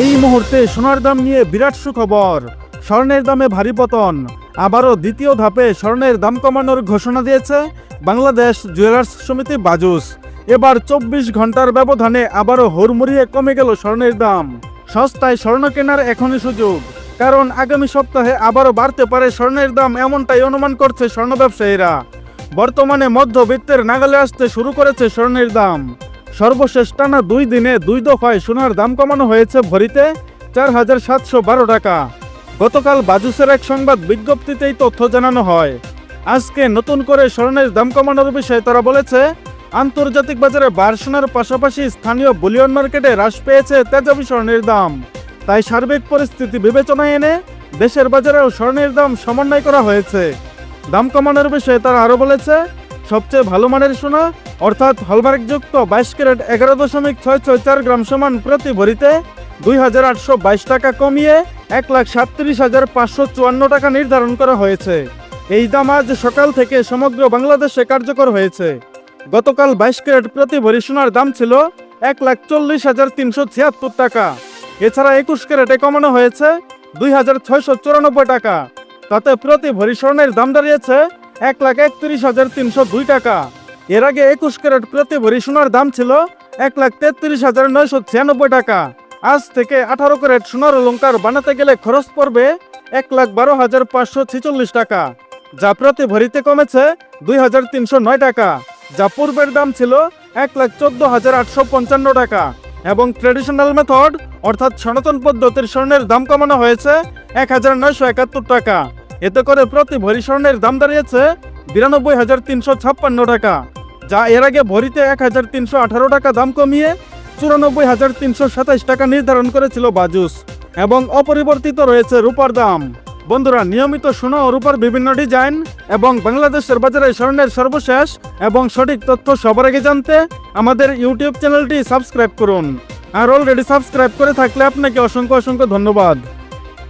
এই মুহূর্তে সোনার দাম নিয়ে বিরাট সুখবর। স্বর্ণের দামে ভারী পতন। আবারও দ্বিতীয় ধাপে স্বর্ণের দাম কমানোর ঘোষণা দিয়েছে বাংলাদেশ জুয়েলার্স সমিতি বাজুস। এবার চব্বিশ ঘণ্টার ব্যবধানে আবারও হুড়মুড়িয়ে কমে গেল স্বর্ণের দাম। সস্তায় স্বর্ণ কেনার এখনই সুযোগ। কারণ আগামী সপ্তাহে আবারও বাড়তে পারে স্বর্ণের দাম এমনটাই অনুমান করছে স্বর্ণ ব্যবসায়ীরা। বর্তমানে মধ্যবিত্তের নাগালে আসতে শুরু করেছে স্বর্ণের দাম। সর্বশেষ টানা দুই দিনে দুই দফায় সোনার দাম কমানো হয়েছে ভরিতে চার হাজার সাতশো বারো টাকা। গতকাল বাজুসের এক সংবাদ বিজ্ঞপ্তিতেই তথ্য জানানো হয়। আজকে নতুন করে স্বর্ণের দাম কমানোর বিষয়ে তারা বলেছে, আন্তর্জাতিক বাজারে বার সোনার পাশাপাশি স্থানীয় বুলিয়ন মার্কেটে হ্রাস পেয়েছে তেজাবি স্বর্ণের দাম। তাই সার্বিক পরিস্থিতি বিবেচনায় এনে দেশের বাজারেও স্বর্ণের দাম সমন্বয় করা হয়েছে। দাম কমানোর বিষয়ে তারা আরও বলেছে, সবচেয়ে ভালো মানের সোনা অর্থাৎ হলমার্কযুক্ত বাইশ ক্যারেট এগারো দশমিক ছয় ছয় চার গ্রাম সমান প্রতি ভরিতে দুই হাজার আটশো বাইশ টাকা কমিয়ে এক লাখ সাতত্রিশ হাজার পাঁচশো চুয়ান্ন টাকা নির্ধারণ করা হয়েছে। এই দাম আজ সকাল থেকে সমগ্র বাংলাদেশে কার্যকর হয়েছে। গতকাল বাইশ ক্যারেট প্রতি ভরি সোনার দাম ছিল এক লাখ চল্লিশ হাজার তিনশো ছিয়াত্তর টাকা। এছাড়া একুশ ক্যারেটে কমানো হয়েছে দুই হাজার ছয়শো চুরানব্বই টাকা। তাতে প্রতি ভরি স্বর্ণের দাম দাঁড়িয়েছে এক লাখ একত্রিশ হাজার তিনশো দুই টাকা। এর আগে একুশ ক্যারেট প্রতি ভরি সোনার দাম ছিল এক লাখ তেত্রিশ হাজার নয়শো ছিয়ানব্বই টাকা। আজ থেকে আঠারো ক্যারেট সোনার অলঙ্কার বানাতে গেলে খরচ পড়বে এক লাখ বারো হাজার পাঁচশো ছেচল্লিশ টাকা। যা প্রতি ভরিতে কমেছে দুই হাজার তিনশো নয় টাকা। যা পূর্বের দাম ছিল এক লাখ চোদ্দ হাজার আটশো পঞ্চান্ন টাকা এবং ট্রেডিশনাল মেথড অর্থাৎ সনাতন পদ্ধতির স্বর্ণের দাম কমানো হয়েছে এক হাজার নয়শো একাত্তর টাকা। এতে করে প্রতি ভরি স্বর্ণের দাম দাঁড়িয়েছে বিরানব্বই হাজার তিনশো ছাপ্পান্ন টাকা। যা এর আগে ভরিতে এক হাজার তিনশো আঠারো টাকা দাম কমিয়ে চুরানব্বই হাজার তিনশো সাতাইশ টাকা নির্ধারণ করেছিল বাজুস এবং অপরিবর্তিত রয়েছে রূপার দাম। বন্ধুরা, নিয়মিত সোনা ও রূপার বিভিন্ন ডিজাইন এবং বাংলাদেশের বাজারে স্বর্ণের সর্বশেষ এবং সঠিক তথ্য সবার আগে জানতে আমাদের ইউটিউব চ্যানেলটি সাবস্ক্রাইব করুন। আর অলরেডি সাবস্ক্রাইব করে থাকলে আপনাকে অসংখ্য অসংখ্য ধন্যবাদ।